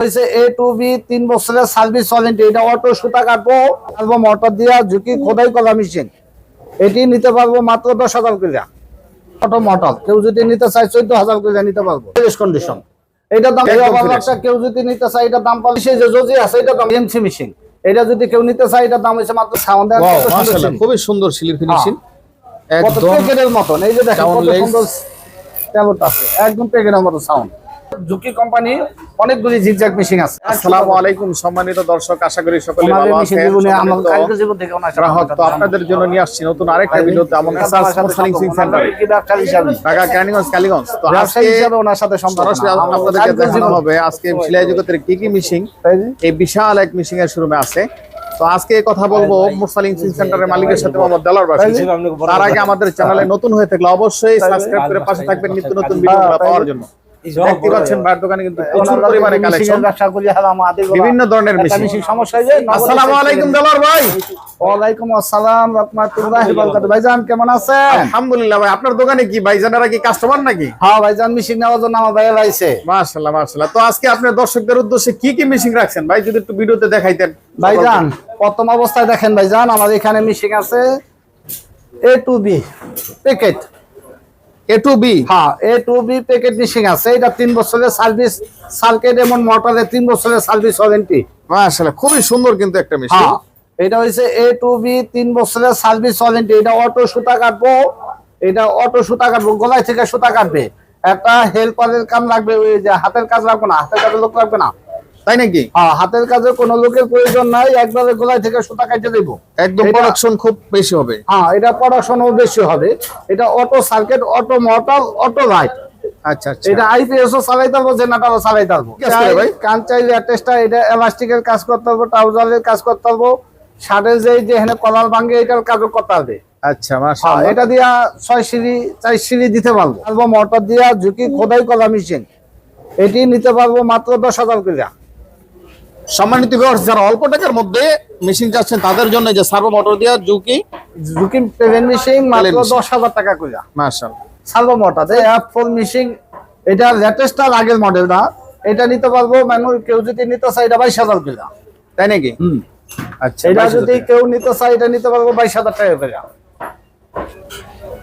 হয়েছে এ to B তিন বছরের সার্ভিস ওয়ারেন্টি এটা অটো সুতা কাটবো পারব মোটর দিয়া ঝুঁকি খোদাই করা মেশিন এটি নিতে পারব মাত্র দশ হাজার করে অটো মোটর কেউ যদি নিতে চায় চোদ্দ হাজার করে নিতে পারব। কন্ডিশন এটা দাম এই একদম কেউ যদি নিতে চায় এটা দাম পাবে। সে যে যদি আছে এটা দাম এমসি মেশিন এটা যদি কেউ নিতে চায় এটা দাম মাত্র সাউন্ড খুবই সুন্দর সিলির ফিনিশিং একদম প্যাকেটের মতন। এই যে দেখেন কত সুন্দর আছে। একদম প্যাকেটের মতো সাউন্ড ঝুঁকি কোম্পানি অনেকগুলি জিগজ্যাগ মেশিন আছে। আসসালামু আলাইকুম সম্মানিত দর্শক আশা করি সকলে ভালো আছেন। তো আপনাদের জন্য নিয়ে আসছি নতুন আরেকটা ভিডিওতে সেন্টার ঢাকা ক্যানিগঞ্জ কালীগঞ্জ তো ব্যবসায়ী আজকে হিসাবে ওনার সাথে সরাসরি আপনাদেরকে দেখানো হবে। আজকে সেলাই জগতের কি কি মিশিং এই বিশাল এক মিশিং এর শোরুমে আছে। তো আজকে কথা বলব মোরসালিং সিং সেন্টারের মালিকের সাথে মোহাম্মদ দেলার বাসী। তার আগে আমাদের চ্যানেলে নতুন হয়ে থাকলে অবশ্যই সাবস্ক্রাইব করে পাশে থাকবেন নিত্য নতুন ভিডিও পাওয়ার জন্য। দেখতে পাচ্ছেন বাইরের দোকানে কিন্তু প্রচুর পরিমাণে কালেকশন ব্যবসা করি আমাদের বিভিন্ন ধরনের মেশিন মেশিন সমস্যা হয়ে যায়, আসসালামু আলাইকুম দেলার ভাই। ওয়ালাইকুম আসসালাম রহমাতুল্লাহি ওয়া বারাকাতুহু ভাইজান কেমন আছেন? আলহামদুলিল্লাহ ভাই আপনার দোকানে কি? ভাইজানেরা কি কাস্টমার নাকি? হ্যাঁ ভাইজান মেশিন নেওয়ার জন্য আমার ভাইয়া লাইছে। মাশাআল্লাহ মাশাআল্লাহ। তো আজকে আপনার দর্শকদের উদ্দেশ্যে কি কি মিশিং রাখছেন? ভাই যদি একটু ভিডিওতে দেখাইতেন। ভাইজান প্রথম অবস্থায় দেখেন ভাইজান আমাদের এখানে মিশিং আছে A to B packet A to B হ্যাঁ A to B packet missing আছে। এটা তিন বছরের সার্ভিস সার্কেট এমন মোটরে তিন বছরের সার্ভিস ওয়ারেন্টি মাশাআল্লাহ খুবই সুন্দর কিন্তু একটা হ্যাঁ এটা এ টু বি তিন বছরের সার্ভিস ওয়ারেন্টি এটা অটো সুতা কাটবো এটা অটো সুতা কাটবো গলায় থেকে সুতা কাটবে। একটা হেল্পারের কাম লাগবে ওই যে হাতের কাজ রাখব না হাতের কাজের লোক রাখবে না। তাই নাকি? হ্যাঁ হাতের কাজে কোনো লোকের প্রয়োজন নাই একবারে গলায় থেকে সুতা কাটতে দেবো। একদম প্রোডাকশন খুব বেশি হবে। হ্যাঁ এটা পড়াশোনাও বেশি হবে। এটা auto circuit auto motor auto light আচ্ছা আচ্ছা। এটা ভাই? এলাস্টিকের কাজ করতে পারব ট্রাউজারের কাজ করতে শার্টের যে কলার ভাঙ্গে এটার কাজও করতে পারবে আচ্ছা হ্যাঁ এটা দিয়া ছয় সিঁড়ি চার সিঁড়ি দিতে পারব। মোটর দিয়া ঝুঁকি খোদাই করা মেশিন এটি নিতে পারব মাত্র দশ হাজার করে সম্মানিত ভিউয়ার্স যারা অল্প টাকার মধ্যে মেশিন চাচ্ছেন তাদের জন্য যে সার্ভো মোটর দিয়া জুকি ঝুঁকি পেভেন মেশিন মাত্র হাজার টাকা করে মাশাআল্লাহ সার্ভো মোটর মেশিন এটা লেটেস্ট আর আগের মডেল না। এটা নিতে পারব মানুষ কেউ যদি নিতে চায় এটা বাইশ হাজার করে তাই নাকি? হুম। আচ্ছা এটা যদি কেউ নিতে চায় এটা নিতে পারব বাইশ হাজার টাকা করে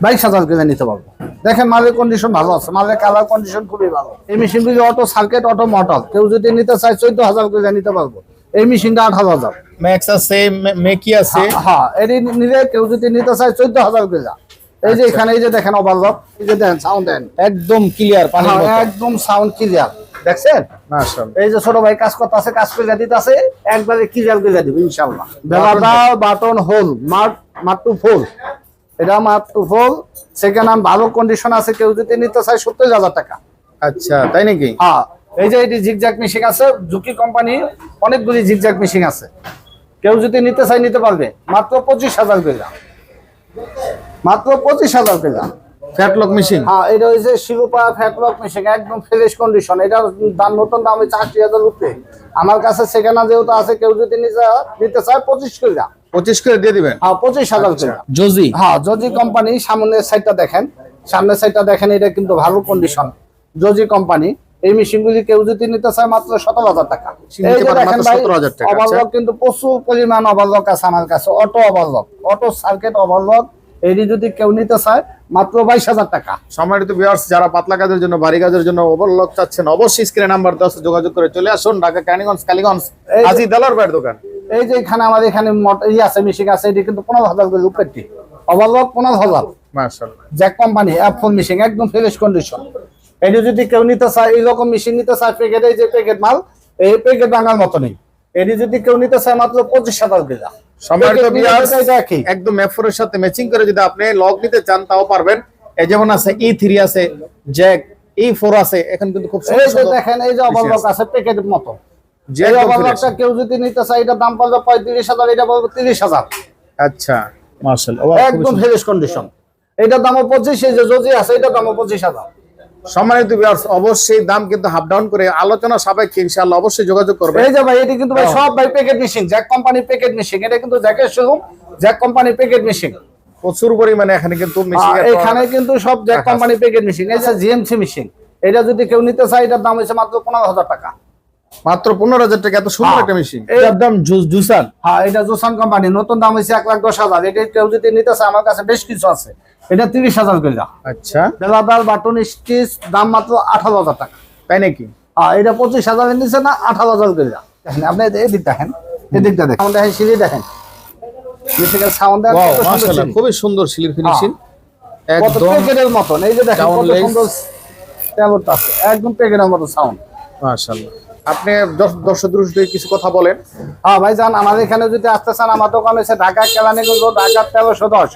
বাইশ হাজার করে নিতে পারব। দেখেন মালের কন্ডিশন ভালো আছে। মালের কালার কন্ডিশন খুবই ভালো। এই মেশিনগুলি অটো সার্কিট অটো মোটর কেউ যদি নিতে চায় চোদ্দ হাজার করে নিতে পারব। এই মেশিনটা আট হাজার। ম্যাক্স আছে মেকি আছে। হ্যাঁ এটি নিলে কেউ যদি নিতে চায় চোদ্দ হাজার করে এই যে এখানে এই যে দেখেন ওভারলক এই যে দেখেন সাউন্ড দেন। একদম ক্লিয়ার পানির হ্যাঁ, একদম সাউন্ড ক্লিয়ার দেখছেন? এই যে ছোট ভাই কাজ করতে আছে কাজ করে দিতে আছে একবারে ক্লিয়ার করে দিব ইনশাআল্লাহ। বেলাটা বাটন হোল মার্ট মার্ট টু ফুল এটা মাত্র হোল সেকেন্ড হ্যান্ড ভালো কন্ডিশন আছে কেউ যদি নিতে চাই সত্তর হাজার টাকা। আচ্ছা তাই নাকি? হ্যাঁ এই যে এটি ঝিকঝাক মেশিন আছে ঝুঁকি কোম্পানি অনেকগুলি ঝিকঝাক মেশিন আছে। কেউ যদি নিতে চায় নিতে পারবে। মাত্র পঁচিশ হাজার পেলাম মাত্র পঁচিশ হাজার পেলাম ফ্যাটলক মেশিন হ্যাঁ এটা হচ্ছে শিরোপা ফ্যাটলক মেশিন একদম ফ্রেশ কন্ডিশন এটা দাম নতুন দাম হাজার রুপে আমার কাছে সেখানে যেহেতু আছে কেউ যদি নিতে চায় পঁচিশ কিলো 25 করে দিয়ে দিবেন? হ্যাঁ 25000 আচ্ছা। করে। জজি? হ্যাঁ জজি কোম্পানি সামনের সাইডটা দেখেন। সামনের সাইডটা দেখেন এটা কিন্তু ভালো কন্ডিশন জজি কোম্পানি এই কেউ যদি নিতে চায় মাত্র সতেরো হাজার টাকা। অবাধক আচ্ছা। কিন্তু প্রচুর পরিমাণ অবাধক আছে আমার কাছে। অটো অবাধক অটো সার্কিট অবাধক এটি যদি কেউ নিতে চায় মাত্র বাইশ হাজার টাকা। সম্মানিত ভিউয়ার্স যারা পাতলা কাজের জন্য ভারী কাজের জন্য ওভারলক চাচ্ছেন অবশ্যই স্ক্রিনে নাম্বার দশ যোগাযোগ করে চলে আসুন। ঢাকা ক্যানিগঞ্জ কালিগঞ্জ আজি দোকান। এই যে এখানে আমার এখানে মট- ই আছে মেশিন আছে এটি কিন্তু পনেরো হাজার করে উপরটি। ওভারলক পনেরো হাজার। জ্যাক কোম্পানি অ্যাপফোন মেশিন একদম ফ্রেশ কন্ডিশন এটি যদি কেউ নিতে চায় এইরকম মেশিন নিতে চায় প্যাকেট এই যে প্যাকেট মাল এই প্যাকেট ভাঙার মতো নেই। এটি যদি কেউ নিতে চায় মাত্র পঁচিশ হাজার গেলা সম্মানিত Packet নিলে ভিউয়ার্স এটা একই। একদম ম্যাফোরের সাথে ম্যাচিং করে যদি আপনি লক নিতে চান তাও পারবেন। এই যেমন আছে ই থ্রি আছে জ্যাক ই ফোর আছে এখন কিন্তু খুব এই সুন্দর যে সুন্দর দেখেন এই যে ওভারলক আছে। প্যাকেটের মতো। যে ওভারলকটা কেউ যদি নিতে চায় এটা দাম পড়বে পঁয়ত্রিশ হাজার এটা পড়বে তিরিশ হাজার। আচ্ছা মার্শাল একদম ফ্রেশ কন্ডিশন এটার দামও পঁচিশ এই যে যদি আছে এটার দামও পঁচিশ হাজার। সম্মানিত ভিউয়ার্স অবশ্যই দাম কিন্তু হাফ ডাউন করে আলোচনা সাপেক্ষে ইনশাআল্লাহ অবশ্যই যোগাযোগ করবেন। এই যে ভাই এটি কিন্তু ভাই হ্যাঁ। সব ভাই প্যাকেট মেশিন জ্যাক কোম্পানির প্যাকেট মেশিন এটা কিন্তু জ্যাকের শোরুম জ্যাক কোম্পানির প্যাকেট মেশিন প্রচুর পরিমাণে এখানে কিন্তু মেশিং আহ, এখানে কিন্তু সব জ্যাক রাখা কোম্পানির প্যাকেট মেশিন এই যে জিএমসি মেশিন এটা যদি কেউ নিতে চায় এটার দাম হচ্ছে মাত্র পনেরো হাজার টাকা। মাত্র পনেরো হাজার টাকা এত সুন্দর হ্যাঁ। একটা মেশিন এই- এটার দাম জুসান। হ্যাঁ এটা জোসান কোম্পানি নতুন দাম হয়েছে এক লাখ দশ হাজার। এটা কেউ যদি নিতে চায় আমার কাছে বেশ কিছু আছে। এটা তিরিশ হাজার করে। আচ্ছা। বেলাদার বাটন স্টিচ দাম মাত্র আঠারো হাজার টাকা। তাই নাকি হ্যাঁ এটা পঁচিশ হাজারের নিচে না আঠারো হাজার করে। দেখেন আপনি এদিক দেখেন এদিকটা দেখেন। দেখেন সিঁড়ি দেখেন। সাউন্ড। খুবই সুন্দর সিলির ফিনিশিং একদম প্যাকেটের মতন এই যে দেখেন কত সুন্দর আছে একদম প্যাকেটের মতো সাউন্ড মাশাআল্লাহ। আপনি দশ- দর্শক দৃষ্টি কিছু কথা বলেন। হ্যাঁ ভাই যান আমার এখানে যদি আসতে চান আমার দোকান হচ্ছে ঢাকা কেলানিগঞ্জ ঢাকা তেরোশো দশ।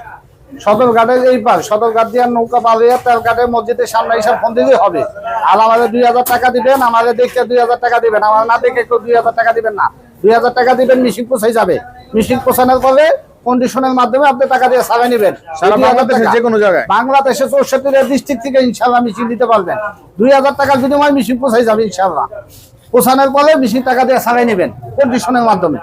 সদরঘাটের এই পার সদরঘাট দিয়ে নৌকা পালিয়ে তেলঘাটের মসজিদের সামনে এসে ফোন দিলেই হবে। আর আমাদের দুই হাজার টাকা দিবেন আমাদের দেখতে দুই হাজার টাকা দিবেন আমার না দেখে কেউ দুই হাজার টাকা দিবেন না। দুই হাজার টাকা দিবেন মিশিং পোষাই যাবে। মিশিং পোষানোর পরে কন্ডিশনের মাধ্যমে আপনি টাকা দিয়ে নেবেন। সারা এই 2000 বাংলাদেশের টাকা। যে কোনো জায়গায়। বাংলাদেশে চৌষট্টিটা ডিস্ট্রিক্ট থেকে ইনশাল্লাহ মিশিং দিতে পারবেন। দুই হাজার টাকার বিনিময়ে মিশিং পোষাই যাবে ইনশাল্লাহ পোষানোর পরে মেশিন টাকা দিয়ে সারাই নেবেন কন্ডিশনের মাধ্যমে।